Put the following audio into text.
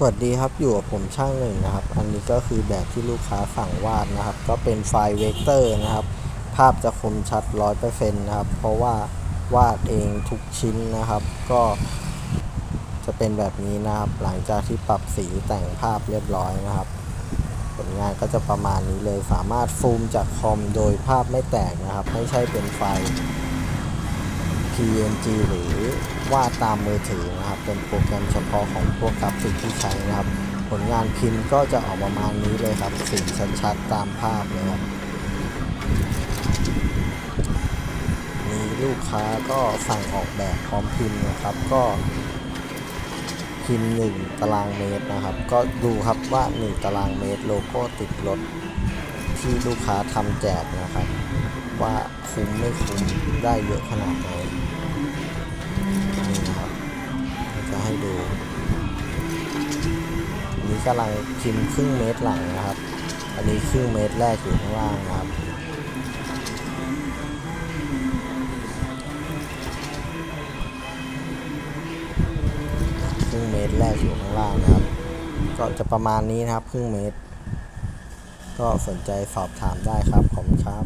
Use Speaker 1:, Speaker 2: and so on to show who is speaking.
Speaker 1: สวัสดีครับอยู่กับผมช่างหนึ่งนะครับ อันนี้ก็คือแบบที่ลูกค้าสั่งวาดนะครับ ก็เป็นไฟล์เวกเตอร์นะครับ ภาพจะคมชัด100%นะครับ เพราะว่าวาดเองทุกชิ้นนะครับ ก็จะเป็นแบบนี้นะครับ หลังจากที่ปรับสีแต่งภาพเรียบร้อยนะครับ ผลงานก็จะประมาณนี้เลยสามารถฟูมจากคอมโดยภาพไม่แตกนะครับ ไม่ใช่เป็นไฟล์ PNG หรือวาดตามมือถือนะครับ เป็นโปรแกรมเฉพาะของพวกกราฟิกที่ใช้นะครับ ผลงานพิมพ์ก็จะออกประมาณนี้เลยครับสีชัดๆตามภาพเลยครับมีลูกค้าก็สั่งออกแบบพร้อมพิมพ์นะครับ ก็พิมพ์หนึ่งตารางเมตรนะครับ ก็ดูครับว่า1ตารางเมตรโลโก้ติดรถที่ลูกค้าทำแจกนะครับ ว่าคุ้มไม่คุ้มได้เยอะขนาดไหน กำลังพิมพ์ครึ่งเมตรหลังนะครับ อันนี้ครึ่งเมตรแรกอยู่ข้างล่างนะครับครึ่งเมตรแรกอยู่ข้างล่างนะครับ ก็จะประมาณนี้นะครับครึ่งเมตร ก็สนใจสอบถามได้ครับ ขอบคุณครับ